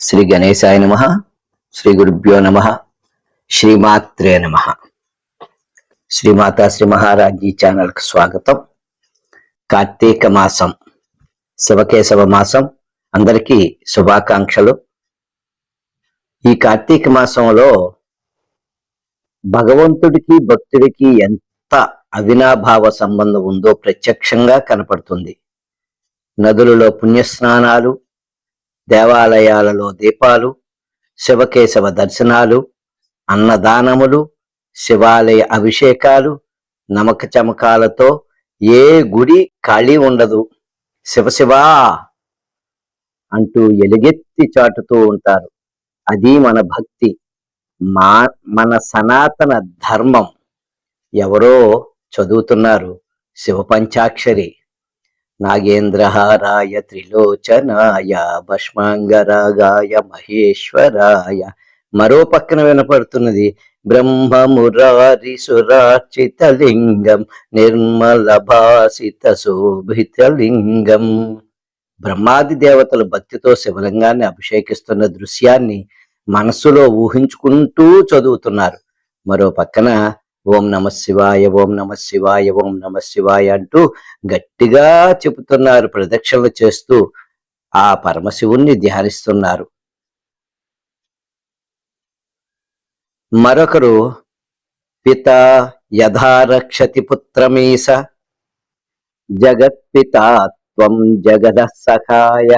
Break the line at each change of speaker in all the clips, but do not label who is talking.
శ్రీ గణేశాయ నమ శ్రీ గురుభ్యో నమ శ్రీమాత్రే నమ. శ్రీమాతా శ్రీ మహారాజీ ఛానల్కి స్వాగతం. కార్తీక మాసం శివకేశవ మాసం అందరికీ శుభాకాంక్షలు. ఈ కార్తీక మాసంలో భగవంతుడికి భక్తుడికి ఎంత అవినాభావ సంబంధం ఉందో ప్రత్యక్షంగా కనపడుతుంది. నదులలో పుణ్యస్నానాలు దేవాలయాలలో దీపాలు శివకేశవ దర్శనాలు అన్నదానములు శివాలయ అభిషేకాలు నమక చమకాలతో ఏ గుడి ఖాళీ ఉండదు. శివశివా అంటూ ఎలుగెత్తి చాటుతూ ఉంటారు. అది మన భక్తి మా మన సనాతన ధర్మం. ఎవరో చదువుతున్నారు శివ పంచాక్షరి నాగేంద్రహారాయ త్రిలోచనాయ భస్మాంగరాగాయ మహేశ్వరాయ మరో పక్కన వినపడుతున్నది బ్రహ్మమురారి సురార్చిత లింగం నిర్మల భాసిత శోభితలింగం బ్రహ్మాది దేవతలు భక్తితో శివలింగాన్ని అభిషేకిస్తున్న దృశ్యాన్ని మనస్సులో ఊహించుకుంటూ చదువుతున్నారు. మరో పక్కన ఓం నమ శివాయ ఓం నమ శివాయ ఓం నమ శివాయ అంటూ గట్టిగా చెబుతున్నారు ప్రదక్షిణలు చేస్తూ ఆ పరమశివుణ్ణి ధ్యానిస్తున్నారు. మరొకరు పిత యథారక్షతి పుత్రమీస జగత్పితా త్వం జగద సఖాయ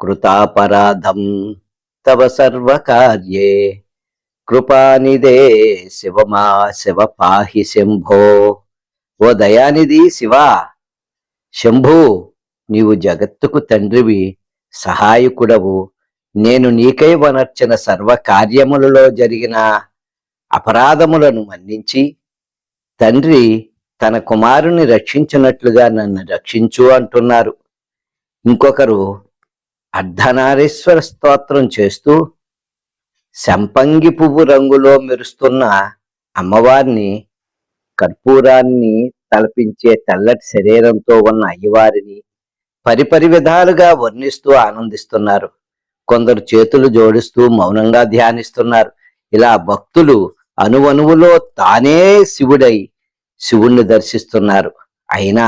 కృతాపరాధం తవ సర్వకార్యే. కృపానిదే శివమా శివ పాహి శంభో. ఓ దయానిధి శివ శంభు నీవు జగత్తుకు తండ్రివి సహాయకుడవు. నేను నీకై వనర్చిన సర్వ కార్యములలో జరిగిన అపరాధములను మన్నించి తండ్రి తన కుమారుని రక్షించినట్లుగా నన్ను రక్షించు అంటున్నారు. ఇంకొకరు అర్ధనారీశ్వర స్తోత్రం చేస్తూ సంపంగి పువ్వు రంగులో మెరుస్తున్న అమ్మవారిని కర్పూరాన్ని తలపించే తెల్లటి శరీరంతో ఉన్న అయ్యవారిని పరిపరి విధాలుగా వర్ణిస్తూ ఆనందిస్తున్నారు. కొందరు చేతులు జోడిస్తూ మౌనంగా ధ్యానిస్తున్నారు. ఇలా భక్తులు అణువణువులో తానే శివుడై శివుణ్ణి దర్శిస్తున్నారు. అయినా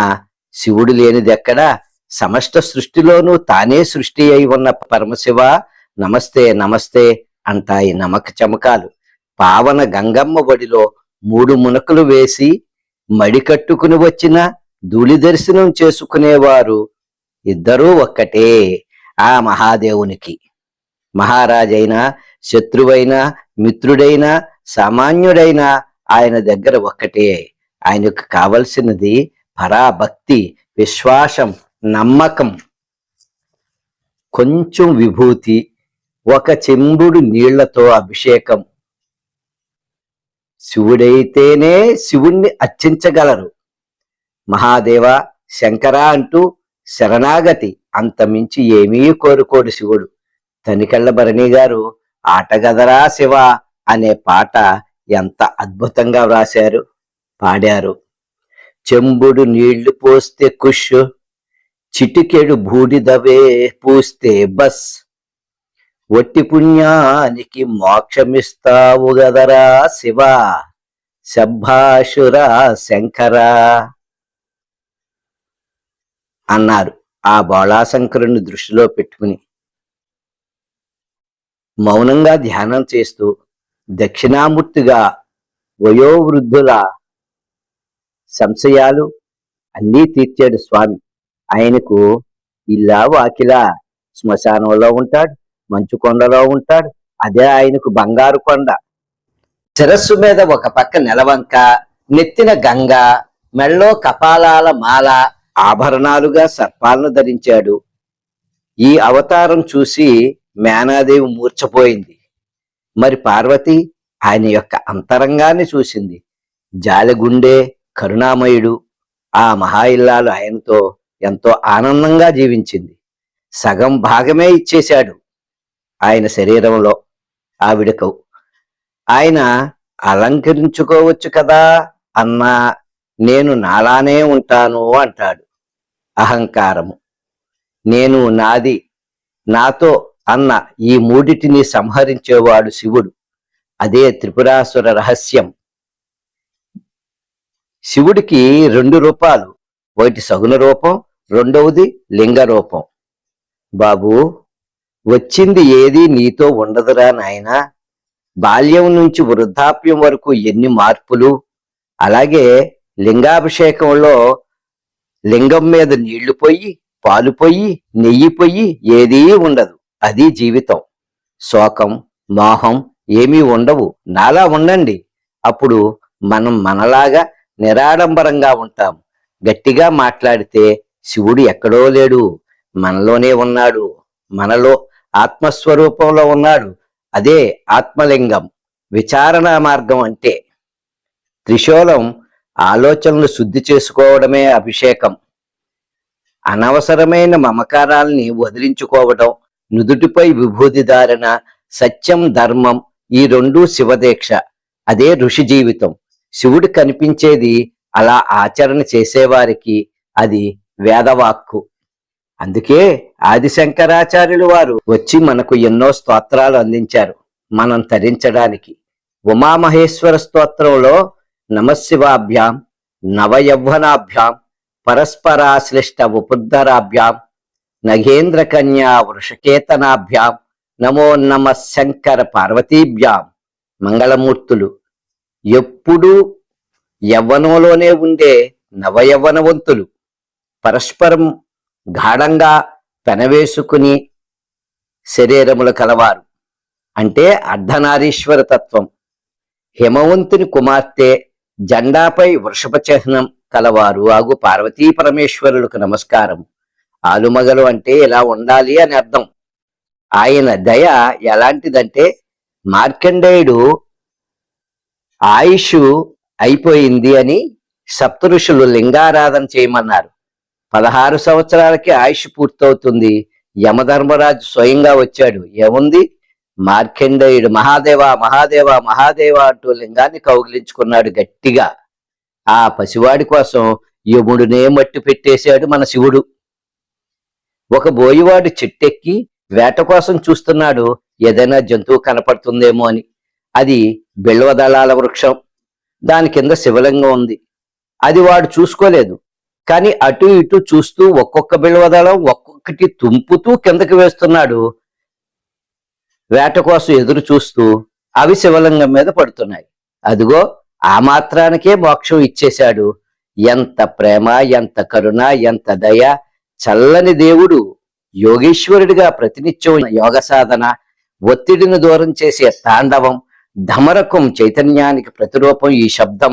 శివుడు లేనిదెక్కడా సమస్త సృష్టిలోనూ తానే సృష్టి అయి ఉన్న పరమశివ నమస్తే నమస్తే అంటాయి నమక చమకాలు. పావన గంగమ్మ ఒడిలో మూడు మునకలు వేసి మడి కట్టుకుని వచ్చిన ధూళి దర్శనం చేసుకునేవారు ఇద్దరూ ఒక్కటే ఆ మహాదేవునికి. మహారాజైనా శత్రువైనా మిత్రుడైనా సామాన్యుడైనా ఆయన దగ్గర ఒక్కటే. ఆయనకు కావలసినది పరాభక్తి విశ్వాసం నమ్మకం కొంచెం విభూతి ఒక చెంబుడు నీళ్ళతో అభిషేకం. శివుడైతేనే శివుణ్ణి అర్చించగలరు. మహాదేవ శంకర అంటూ శరణాగతి అంతమించి ఏమీ కోరుకోడు శివుడు. తనికళ్ళ భరణి గారు ఆటగదరా శివ అనే పాట ఎంత అద్భుతంగా వ్రాశారు పాడారు. చెంబుడు నీళ్ళు పోస్తే కుష్ చిటికెడు బూడిదవే పూస్తే బస్. ఒట్టి పుణ్యానికి మోక్షమిస్తావు గదరా శివ. శబ్భాషురా శంకరా అన్నారు. ఆ బోళాశంకరుని దృష్టిలో పెట్టుకుని మౌనంగా ధ్యానం చేస్తూ దక్షిణామూర్తిగా వయోవృద్ధుల సంశయాలు అన్నీ తీర్చాడు స్వామి. ఆయనకు ఇల్లా వాకిలా శ్మశానంలో ఉంటాడు. మంచు కొండలో ఉంటాడు. అదే ఆయనకు బంగారు కొండ. శిరస్సు మీద ఒక పక్క నెలవంక నెత్తిన గంగ మెళ్ళో కపాలాల మాల ఆభరణాలుగా సర్పాలను ధరించాడు. ఈ అవతారం చూసి మేనాదేవి మూర్చపోయింది మరి పార్వతి ఆయన యొక్క అంతరంగాన్ని చూసింది. జాలిగుండే కరుణామయుడు ఆ మహా ఇల్లాలు ఆయనతో ఎంతో ఆనందంగా జీవించింది. సగం భాగమే ఇచ్చేశాడు. ఆయన శరీరంలో ఆవిడకు. ఆయన అలంకరించుకోవచ్చు కదా? అన్నా నేను నాలానే ఉంటాను అంటాడు అహంకారము. నేను నాది నాతో అన్న ఈ మూడిటిని సంహరించేవాడు శివుడు. అదే త్రిపురాసుర రహస్యం. శివుడికి రెండు రూపాలు. ఒకటి సగుణ రూపం రెండవది లింగ రూపం. బాబు వచ్చింది ఏది నీతో ఉండదురా నాయనా. బాల్యం నుంచి వృద్ధాప్యం వరకు ఎన్ని మార్పులు. అలాగే లింగాభిషేకంలో లింగం మీద నీళ్ళు పోయి పాలు పోయి నెయ్యి పోయి ఏదీ ఉండదు. అది జీవితం. శోకం మోహం ఏమీ ఉండవు. నాలా ఉండండి. అప్పుడు మనం మనలాగా నిరాడంబరంగా ఉంటాం. గట్టిగా మాట్లాడితే శివుడు ఎక్కడో లేడు. మనలోనే ఉన్నాడు. మనలో ఆత్మస్వరూపంలో ఉన్నాడు. అదే ఆత్మలింగం. విచారణ మార్గం అంటే త్రిశూలం ఆలోచనలు శుద్ధి చేసుకోవడమే అభిషేకం. అనవసరమైన మమకారాల్ని వదిలించుకోవడం నుదుటిపై విభూతి ధారణ సత్యం ధర్మం ఈ రెండు శివదీక్ష. అదే ఋషి జీవితం. శివుడు కనిపించేది అలా ఆచరణ చేసేవారికి అది వేదవాక్కు. అందుకే ఆదిశంకరాచార్యులు వారు వచ్చి మనకు ఎన్నో స్తోత్రాలు అందించారు మనం తరించడానికి. ఉమామహేశ్వర స్తోత్రంలో నమశివాభ్యాం నవయౌవనాభ్యాం పరస్పరాశ్లిష్ట ఉపుద్ధరాభ్యాం నగేంద్ర కన్యా వృషకేతనాభ్యాం నమో నమ శంకర పార్వతీభ్యాం మంగళమూర్తులు. ఎప్పుడూ యవ్వనంలోనే ఉండే నవయవ్వనవంతులు. పరస్పరం గాఢంగా పెనవేసుకుని శరీరములు కలవారు. అంటే అర్ధనారీశ్వర తత్వం. హిమవంతుని కుమార్తె జెండాపై వృషభ చిహ్నం కలవారు. ఆగు పార్వతీ పరమేశ్వరులకు నమస్కారం. ఆలుమగలు అంటే ఇలా ఉండాలి అని అర్థం. ఆయన దయ ఎలాంటిదంటే మార్కండేయుడు ఆయుష్ అయిపోయింది అని సప్తఋషులు లింగారాధన చేయమన్నారు. పదహారు సంవత్సరాలకి ఆయుష్ పూర్తవుతుంది. యమధర్మరాజు స్వయంగా వచ్చాడు. ఏముంది? మార్కండేయుడు మహాదేవ మహాదేవ మహాదేవ అంటూ లింగాన్ని కౌగిలించుకున్నాడు గట్టిగా. ఆ పసివాడి కోసం యముడునే మట్టి పెట్టేశాడు మన శివుడు. ఒక బోయివాడు చెట్టెక్కి వేట కోసం చూస్తున్నాడు. ఏదైనా జంతువు కనపడుతుందేమో అని. అది బిల్వదళాల వృక్షం. దాని కింద శివలింగం ఉంది. అది వాడు చూసుకోలేదు. కానీ అటు ఇటు చూస్తూ ఒక్కొక్క బిల్వదళం ఒక్కొక్కటి తుంపుతూ కిందకి వేస్తున్నాడు. వేట కోసం ఎదురు చూస్తూ అవి శివలింగం మీద పడుతున్నాయి. అదిగో ఆ మాత్రానికే మోక్షం ఇచ్చేశాడు. ఎంత ప్రేమ ఎంత కరుణ ఎంత దయ చల్లని దేవుడు యోగేశ్వరుడిగా ప్రతినిత్యం యోగ సాధన ఒత్తిడిని దూరం చేసే తాండవం ధమరకం చైతన్యానికి ప్రతిరూపం ఈ శబ్దం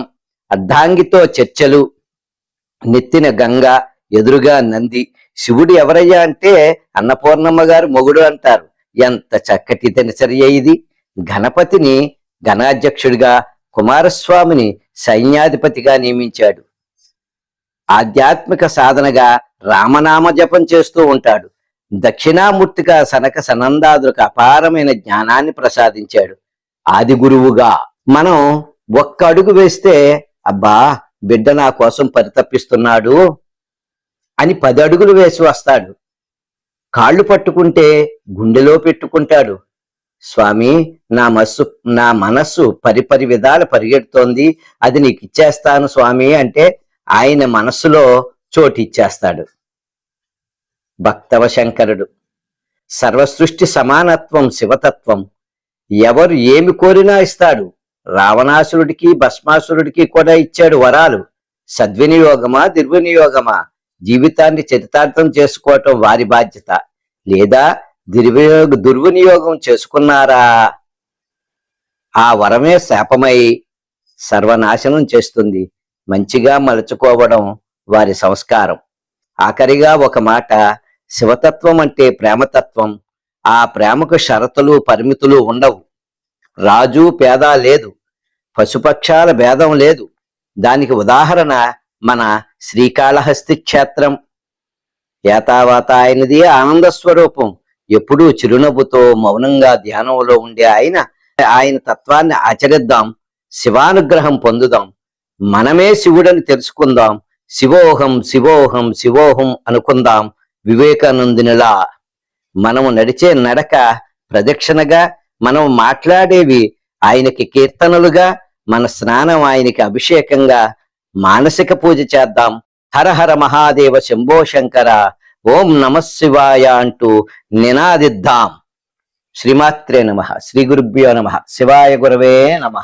అర్ధాంగితో చర్చలు నెత్తిన గంగ ఎదురుగా నంది. శివుడు ఎవరయ్యా అంటే అన్నపూర్ణమ్మ గారు మొగుడు అంటారు. ఎంత చక్కటి దినచర్య ఇది. గణపతిని గణాధ్యక్షుడిగా కుమారస్వామిని సైన్యాధిపతిగా నియమించాడు. ఆధ్యాత్మిక సాధనగా రామనామ జపం చేస్తూ ఉంటాడు. దక్షిణామూర్తిగా సనక సనందాదులకు అపారమైన జ్ఞానాన్ని ప్రసాదించాడు. ఆది గురువుగా మనం ఒక్క అడుగు వేస్తే అబ్బా బిడ్డ నా కోసం పరితపిస్తున్నాడు అని పది అడుగులు వేసి వస్తాడు. కాళ్ళు పట్టుకుంటే గుండెలో పెట్టుకుంటాడు. స్వామి నా మస్సు నా మనస్సు పరిపరి విధాలు పరిగెడుతోంది. అది నీకు ఇచ్చేస్తాను స్వామి అంటే ఆయన మనస్సులో చోటు ఇచ్చేస్తాడు. భక్తవ శంకరుడు సర్వసృష్టి సమానత్వం శివతత్వం ఎవరు ఏమి కోరినా ఇస్తాడు. రావణాసురుడికి భస్మాసురుడికి కూడా ఇచ్చాడు వరాలు. సద్వినియోగమా దుర్వినియోగమా? జీవితాన్ని చరితార్థం చేసుకోవటం వారి బాధ్యత. లేదా దుర్వినియోగ దుర్వినియోగం చేసుకున్నారా? ఆ వరమే శాపమై సర్వనాశనం చేస్తుంది. మంచిగా మలుచుకోవడం వారి సంస్కారం. ఆఖరిగా ఒక మాట శివతత్వం అంటే ప్రేమతత్వం. ఆ ప్రేమకు షరతులు పరిమితులు ఉండవు. రాజు పేద లేదు పశుపక్షాల భేదం లేదు. దానికి ఉదాహరణ మన శ్రీకాళహస్తి క్షేత్రం. ఏతావాత ఆయనది ఆనంద స్వరూపం. ఎప్పుడూ చిరునవ్వుతో మౌనంగా ధ్యానంలో ఉండే ఆయన ఆయన తత్వాన్ని ఆచరిద్దాం శివానుగ్రహం పొందుదాం. మనమే శివుడని తెలుసుకుందాం. శివోహం శివోహం శివోహం అనుకుందాం. వివేకానందునిలా మనము నడిచే నడక ప్రదక్షిణగా మనం మాట్లాడేవి ఆయనకి కీర్తనలుగా మన స్నానం ఆయనకి అభిషేకంగా మానసిక పూజ చేద్దాం. హర హర మహాదేవ శంభో శంకర ఓం నమ శివాయ అంటూ నినాదిద్దాం. శ్రీమాత్రే నమ. శ్రీ గురుభ్యో నమ. శివాయ గురవే నమ.